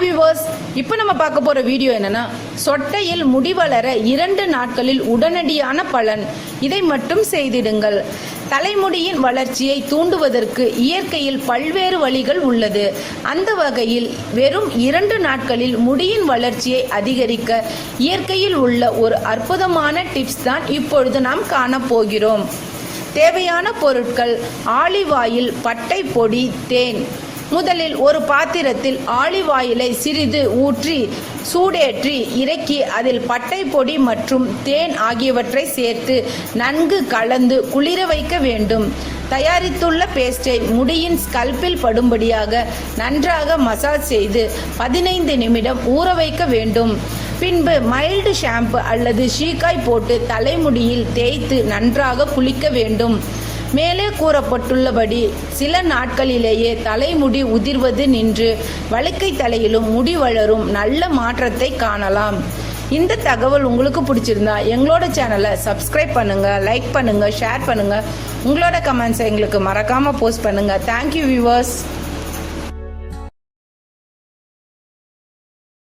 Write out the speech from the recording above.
Viewers இப்போ நம்ம பார்க்க போற வீடியோ என்னன்னா சொட்டையில் முடி வளர இரண்டு நாட்களில் உடனடியான பலன். இதை மட்டும் செய்திடுங்கள். தலைமுடியின் வளர்ச்சியை தூண்டுவதற்கு இயற்கையில் பல்வேறு வழிகள் உள்ளது. அந்த வகையில் வெறும் இரண்டு நாட்களில் முடியின் வளர்ச்சியை அதிகரிக்க இயற்கையில் உள்ள ஒரு அற்புதமான டிப்ஸ் தான் இப்பொழுது நாம் காணப்போகிறோம் தேவையான பொருட்கள் ஆலிவாயில் பட்டை பொடி தேன். முதலில் ஒரு பாத்திரத்தில் ஆலிவ் ஆயிலை சிறிது ஊற்றி சூடேற்றி இறக்கி அதில் பட்டை பொடி மற்றும் தேன் ஆகியவற்றை சேர்த்து நன்கு கலந்து குளிர வைக்க வேண்டும். தயாரித்துள்ள பேஸ்டை முடியின் ஸ்கல்பில் படும்படியாக நன்றாக மசாஜ் செய்து பதினைந்து நிமிடம் ஊற வைக்க வேண்டும். பின்பு மைல்டு ஷாம்பு அல்லது ஷீக்காய் போட்டு தலைமுடியில் தேய்த்து நன்றாக குளிக்க வேண்டும். மேலே கூறப்பட்டுள்ளபடி சில நாட்களிலேயே தலைமுடி உதிர்வது நின்று வழுக்கை தலையிலும் முடி வளரும் நல்ல மாற்றத்தை காணலாம். இந்த தகவல் உங்களுக்கு பிடிச்சிருந்தா எங்களோட சேனலை சப்ஸ்கிரைப் பண்ணுங்க லைக் பண்ணுங்க ஷேர் பண்ணுங்க. உங்களோட கமெண்ட்ஸை எங்களுக்கு மறக்காம போஸ்ட் பண்ணுங்க. Thank you viewers